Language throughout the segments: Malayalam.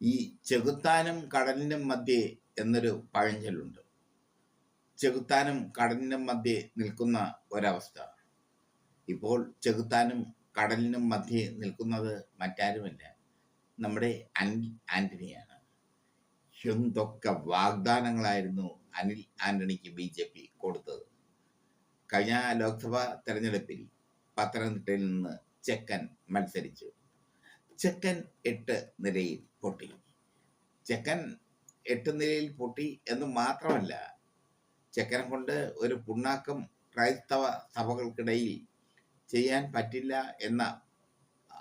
ഈ ചെകുത്താനും കടലിനും മധ്യേ എന്നൊരു പഴഞ്ചൊല്ലുണ്ട്. ചെകുത്താനും കടലിനും മധ്യേ നിൽക്കുന്ന ഒരവസ്ഥ. ഇപ്പോൾ ചെകുത്താനും കടലിനും മധ്യേ നിൽക്കുന്നത് മറ്റാരുമല്ല നമ്മുടെ അനിൽ ആന്റണിയാണ്. എന്തൊക്കെ വാഗ്ദാനങ്ങളായിരുന്നു അനിൽ ആന്റണിക്ക് ബി ജെ പി കൊടുത്തത്. കഴിഞ്ഞ ലോക്സഭാ തെരഞ്ഞെടുപ്പിൽ പത്തനംതിട്ടയിൽ നിന്ന് ചെക്കൻ മത്സരിച്ചു. ചെക്കൻ എട്ട് നിലയിൽ പൊട്ടി. ചെക്കൻ എട്ട് നിലയിൽ പൊട്ടി എന്ന് മാത്രമല്ല ചെക്കനെ കൊണ്ട് ഒരു പുണ്ണാക്കം ക്രൈസ്തവ സഭകൾക്കിടയിൽ ചെയ്യാൻ പറ്റില്ല എന്ന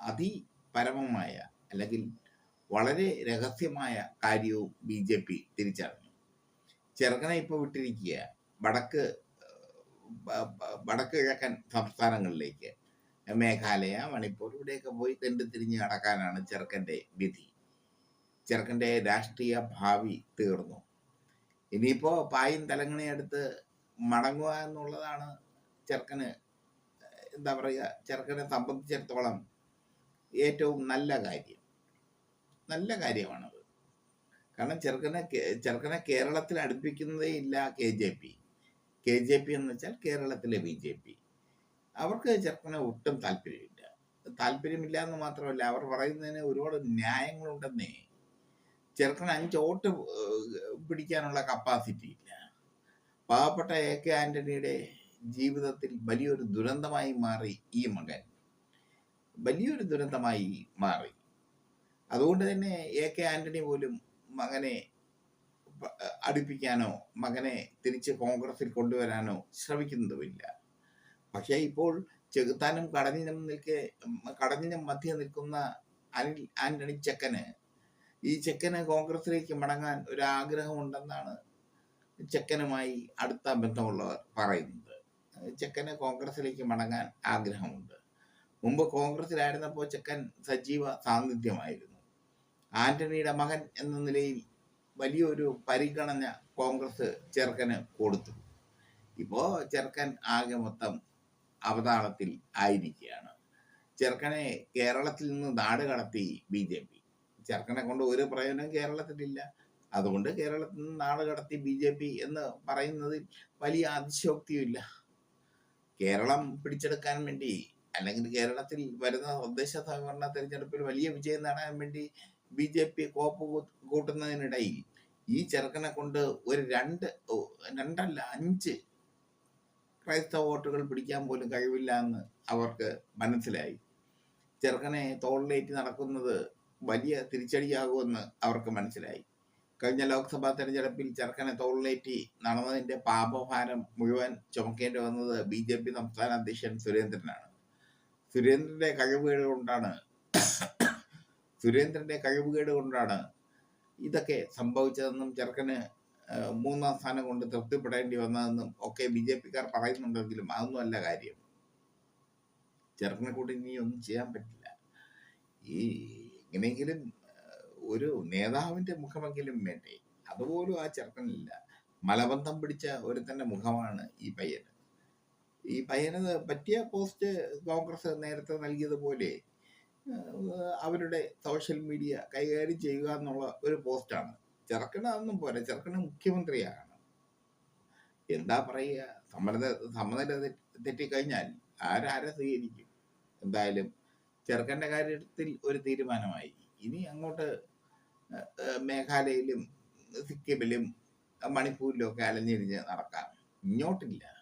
അതിപരമമായ അല്ലെങ്കിൽ വളരെ രഹസ്യമായ കാര്യവും ബി ജെ പി തിരിച്ചറിഞ്ഞു. ചെറുകനെ ഇപ്പോൾ വിട്ടിരിക്കുക വടക്ക് വടക്ക് കിഴക്കൻ സംസ്ഥാനങ്ങളിലേക്ക്. മേഘാലയ മണിപ്പൂർ ഇവിടെയൊക്കെ പോയി തെണ്ടി തിരിഞ്ഞ് നടക്കാനാണ് ചെറുക്കന്റെ വിധി. ചെറുക്കന്റെ രാഷ്ട്രീയ ഭാവി തീർന്നു. ഇനിയിപ്പോൾ പായും തലങ്ങണിയെടുത്ത് മടങ്ങുക എന്നുള്ളതാണ് ചെറുക്കന് എന്താ പറയുക ചെറുക്കനെ സംബന്ധിച്ചിടത്തോളം ഏറ്റവും നല്ല കാര്യം. നല്ല കാര്യമാണത്. കാരണം ചെറുക്കനെ ചെറുക്കനെ കേരളത്തിൽ അടുപ്പിക്കുന്നതേ ഇല്ല K J P. K J P എന്ന് വെച്ചാൽ കേരളത്തിലെ ബി ജെ പി. അവർക്ക് ചെറുക്കനെ ഒട്ടും താല്പര്യമില്ല. താല്പര്യമില്ല എന്ന് മാത്രമല്ല അവർ പറയുന്നതിന് ഒരുപാട് ന്യായങ്ങളുണ്ടെന്നേ. ചെറുക്കന് അഞ്ച് വോട്ട് ഏഹ്, പിടിക്കാനുള്ള കപ്പാസിറ്റി ഇല്ല. പാവപ്പെട്ട എ കെ ആന്റണിയുടെ ജീവിതത്തിൽ വലിയൊരു ദുരന്തമായി മാറി ഈ മകൻ. വലിയൊരു ദുരന്തമായി മാറി. അതുകൊണ്ട് തന്നെ എ കെ ആന്റണി പോലും മകനെ അടുപ്പിക്കാനോ മകനെ തിരിച്ച് കോൺഗ്രസിൽ കൊണ്ടുവരാനോ ശ്രമിക്കുന്നതുമില്ല. പക്ഷേ ഇപ്പോൾ ചെകുത്താനും കടഞ്ഞിനും നിൽക്കെ കടഞ്ഞിനും മധ്യ നിൽക്കുന്ന അനിൽ ആന്റണി ചെക്കന്. ഈ ചെക്കന് കോൺഗ്രസിലേക്ക് മടങ്ങാൻ ഒരു ആഗ്രഹമുണ്ടെന്നാണ് ചെക്കനുമായി അടുത്ത ബന്ധമുള്ളവർ പറയുന്നത്. ചെക്കന് കോൺഗ്രസിലേക്ക് മടങ്ങാൻ ആഗ്രഹമുണ്ട്. മുമ്പ് കോൺഗ്രസിലായിരുന്നപ്പോൾ ചെക്കൻ സജീവ സാന്നിധ്യമായിരുന്നു. ആന്റണിയുടെ മകൻ എന്ന നിലയിൽ വലിയൊരു പരിഗണന കോൺഗ്രസ് ചെറുക്കന് കൊടുത്തു. ഇപ്പോ ചെറുക്കൻ ആകെ മൊത്തം അവതാളത്തിൽ ആയിരിക്കുകയാണ്. ചെറുക്കനെ കേരളത്തിൽ നിന്ന് നാട് കടത്തി ബി ജെ പി. ചെറുക്കനെ കൊണ്ട് ഒരു പ്രയോജനം കേരളത്തിലില്ല. അതുകൊണ്ട് കേരളത്തിൽ നിന്ന് നാട് കടത്തി ബി ജെ പി എന്ന് പറയുന്നതിൽ വലിയ അതിശയോക്തിയുമില്ല കേരളം പിടിച്ചെടുക്കാൻ വേണ്ടി അല്ലെങ്കിൽ കേരളത്തിൽ വരുന്ന തദ്ദേശ സഹകരണ തെരഞ്ഞെടുപ്പിൽ വലിയ വിജയം നേടാൻ വേണ്ടി ബി ജെ പി കോപ്പ് കൂട്ടുന്നതിനിടയിൽ ഈ ചെറുക്കനെ കൊണ്ട് ഒരു രണ്ട് രണ്ടല്ല അഞ്ച് ക്രൈസ്തവ വോട്ടുകൾ പിടിക്കാൻ പോലും കഴിവില്ല എന്ന് അവർക്ക് മനസ്സിലായി. ചെറുക്കനെ തോളിലേറ്റ് നടക്കുന്നത് വലിയ തിരിച്ചടിയാകുമെന്ന് അവർക്ക് മനസ്സിലായി. കഴിഞ്ഞ ലോക്സഭാ തെരഞ്ഞെടുപ്പിൽ ചെറുക്കനെ തോളിലേറ്റി നടന്നതിന്റെ പാപഭാരം മുഴുവൻ ചുമക്കേണ്ടി വന്നത് ബി ജെ പി സംസ്ഥാന അധ്യക്ഷൻ സുരേന്ദ്രനാണ്. സുരേന്ദ്രന്റെ കഴിവുകേട് കൊണ്ടാണ് സുരേന്ദ്രന്റെ കഴിവുകേട് കൊണ്ടാണ് ഇതൊക്കെ സംഭവിച്ചതെന്നും ചെറുക്കന് മൂന്നാം സ്ഥാനം കൊണ്ട് തൃപ്തിപ്പെടേണ്ടി വന്നതെന്നും ഒക്കെ ബി ജെ പിക്കാർ പറയുന്നുണ്ടെങ്കിലും അതൊന്നും അല്ല കാര്യം. ചെറുക്കനെ കൂടി ഇനി ഒന്നും ചെയ്യാൻ പറ്റില്ല. ഈ എങ്ങനെയെങ്കിലും ഒരു നേതാവിന്റെ മുഖമെങ്കിലും വേണ്ടേ? അതുപോലും ആ ചെറുക്കനില്ല. മലബന്ധം പിടിച്ച ഒരുത്തന്റെ മുഖമാണ് ഈ പയ്യന്. ഈ പയ്യന് പറ്റിയ പോസ്റ്റ് കോൺഗ്രസ് നേരത്തെ നൽകിയതുപോലെ അവരുടെ സോഷ്യൽ മീഡിയ കൈകാര്യം ചെയ്യുക എന്നുള്ള ഒരു പോസ്റ്റാണ്. ചെറുക്കന് അതൊന്നും പോരാ. ചെറുക്കന് മുഖ്യമന്ത്രിയാണ് എന്താ പറയുക? സമ്മത സമ്മതം തെറ്റി- തെറ്റിക്കഴിഞ്ഞാൽ ആരാരെ സ്വീകരിക്കും? എന്തായാലും ചെറുക്കന്റെ കാര്യത്തിൽ ഒരു തീരുമാനമായി. ഇനി അങ്ങോട്ട് മേഘാലയയിലും സിക്കിമിലും മണിപ്പൂരിലും ഒക്കെ അലഞ്ഞിരിഞ്ഞ് നടക്കാം. ഇങ്ങോട്ടില്ല.